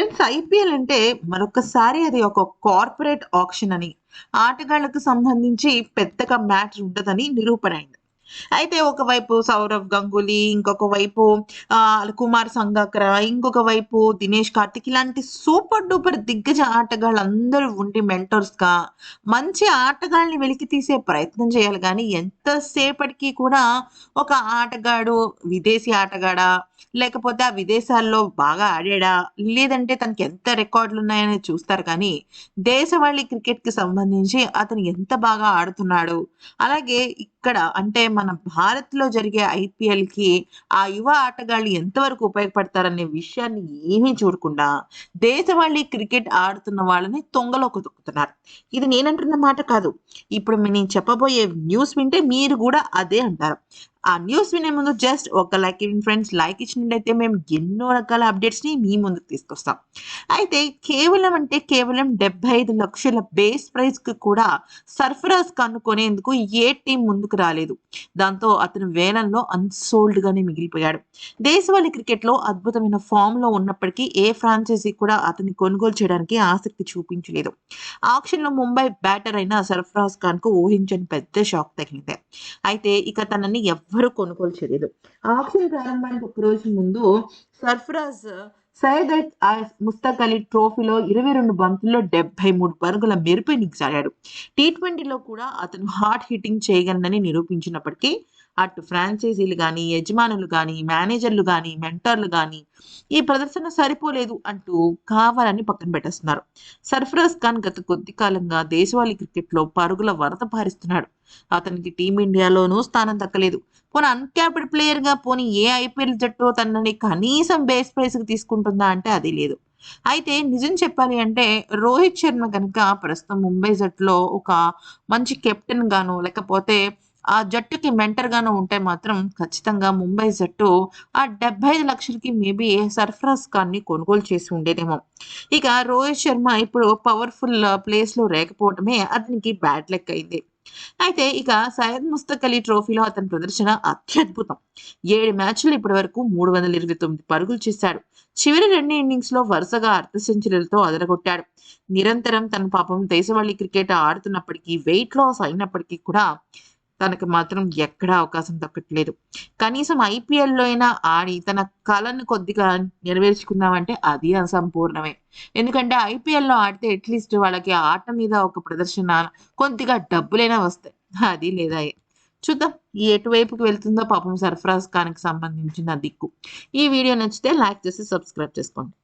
Friends IPL అంటే మరొకసారి అది ఒక కార్పొరేట్ ఆక్షన్ అని ఆటగాళ్ళకు సంబంధించి పెద్దగా మ్యాచ్ ఉండదని నిరూపణ అయింది. అయితే ఒకవైపు సౌరవ్ గంగులీ ఇంకొక వైపు కుమార్ సంగక్ర ఇంకొక వైపు దినేష్ కార్తిక్. ఇలాంటి సూపర్ డూపర్ దిగ్గజ ఆటగాళ్ళు అందరూ ఉండి మెంటర్స్గా గా మంచి ఆటగాళ్ళని వెలికి తీసే ప్రయత్నం చేయాలి. కానీ ఎంతసేపటికి కూడా ఒక ఆటగాడు విదేశీ ఆటగాడా లేకపోతే ఆ విదేశాల్లో బాగా ఆడాడా లేదంటే తనకి ఎంత రికార్డులు ఉన్నాయని చూస్తారు. కానీ దేశవాళీ క్రికెట్కి సంబంధించి అతను ఎంత బాగా ఆడుతున్నాడు. అలాగే ఇక్కడ అంటే మన భారత్లో జరిగే ఐపీఎల్కి ఆ యువ ఆటగాళ్ళు ఎంతవరకు ఉపయోగపడతారనే విషయాన్ని ఏమీ చూడకుండా దేశవాళీ క్రికెట్ ఆడుతున్న వాళ్ళని తొంగలోకి తొక్కుతున్నారు. ఇది నేనంటున్న మాట కాదు. ఇప్పుడు నేను చెప్పబోయే న్యూస్ వింటే మీరు కూడా అదే అంటారు. ఆ న్యూస్ వినే ముందు జస్ట్ ఒక లైక్ ఫ్రెండ్స్ లైక్ ఇచ్చినట్లయితే మేము ఎన్నో రకాల అప్డేట్స్ని మీ ముందుకు తీసుకొస్తాం. అయితే కేవలం అంటే కేవలం డెబ్బై ఐదు లక్షల బేస్ ప్రైస్కి కూడా సర్ఫరాజ్ కనుక్కొనేందుకు ఏ టీం ముందుకు రాలేదు. దాంతో అతను వేలంలో అన్సోల్డ్ గానే మిగిలిపోయాడు. దేశవాళీ క్రికెట్లో అద్భుతమైన ఫామ్లో ఉన్నప్పటికీ ఏ ఫ్రాంచైజీ కూడా అతన్ని కొనుగోలు చేయడానికి ఆసక్తి చూపించలేదు. ఆక్షన్లో ముంబై బ్యాటర్ అయిన సర్ఫరాజ్ ఖాన్కు ఊహించని పెద్ద షాక్ తగిలింది. అయితే ఇక తనని ఎవ్వరూ కొనుగోలు చేయలేదు. ఆక్షన్ ప్రారంభానికి ఒక రోజు ముందు సర్ఫరాజ్ సయ్యద్ ముస్తక్ అలీ ట్రోఫీలో ఇరవై రెండు బంతుల్లో డెబ్బై మూడు పరుగుల మెరుపు ఇన్నింగ్స్ టీ ట్వంటీలో కూడా అతను హార్ట్ హిట్టింగ్ చేయగలనని నిరూపించినప్పటికీ అటు ఫ్రాంచైజీలు కానీ యజమానులు కానీ మేనేజర్లు కానీ మెంటర్లు కానీ ఈ ప్రదర్శన సరిపోలేదు అంటూ కావాలని పక్కన పెట్టేస్తున్నారు. సర్ఫరాజ్ ఖాన్ గత కొద్ది కాలంగా దేశవాళీ క్రికెట్లో పరుగుల వరద పారిస్తున్నాడు. అతనికి టీమిండియాలోనూ స్థానం దక్కలేదు. పోనీ అన్క్యాప్డ్ ప్లేయర్గా పోనీ ఏ ఐపీఎల్ జట్టు తనని కనీసం బేస్ ప్రైస్కి తీసుకుంటుందా అంటే అది లేదు. అయితే నిజం చెప్పాలి అంటే రోహిత్ శర్మ కనుక ప్రస్తుతం ముంబై జట్టులో ఒక మంచి కెప్టెన్ గాను లేకపోతే ఆ జట్టుకి మెంటర్ గాను ఉంటే మాత్రం ఖచ్చితంగా ముంబై జట్టు ఆ డెబ్బై ఐదు లక్షలకి మేబీ సర్ఫరాజ్ ఖాన్ని కొనుగోలు చేసి ఉండేదేమో. ఇక రోహిత్ శర్మ ఇప్పుడు పవర్ఫుల్ ప్లేస్లో లేకపోవటమే అతనికి బ్యాడ్ లెక్ అయింది. అయితే ఇక సయ్యద్ ముస్తక్ అలీ ట్రోఫీలో అతని ప్రదర్శన అత్యద్భుతం. ఏడు మ్యాచ్లు ఇప్పటి వరకు మూడు వందల ఇరవై తొమ్మిది పరుగులు చేశాడు. చివరి రెండు ఇన్నింగ్స్లో వరుసగా అర్ధ సెంచరీలతో అదరగొట్టాడు. నిరంతరం తన పాపం దేశవాళీ క్రికెట్ ఆడుతున్నప్పటికీ వెయిట్ లాస్ అయినప్పటికీ కూడా తనకు మాత్రం ఎక్కడా అవకాశం దక్కట్లేదు. కనీసం ఐపీఎల్లో లో అయినా ఆడి తన కళను కొద్దిగా నెరవేర్చుకుందామంటే అది అసంపూర్ణమే. ఎందుకంటే ఐపీఎల్లో లో ఆడితే అట్లీస్ట్ వాళ్ళకి ఆట మీద ఒక ప్రదర్శన కొద్దిగా డబ్బులైనా వస్తాయి. అది లేదా చూద్దాం ఈ ఎటువైపుకి వెళ్తుందో పాపం సర్ఫరాజ్ ఖాన్కి సంబంధించిన దిక్కు. ఈ వీడియో నచ్చితే లైక్ చేసి సబ్స్క్రైబ్ చేసుకోండి.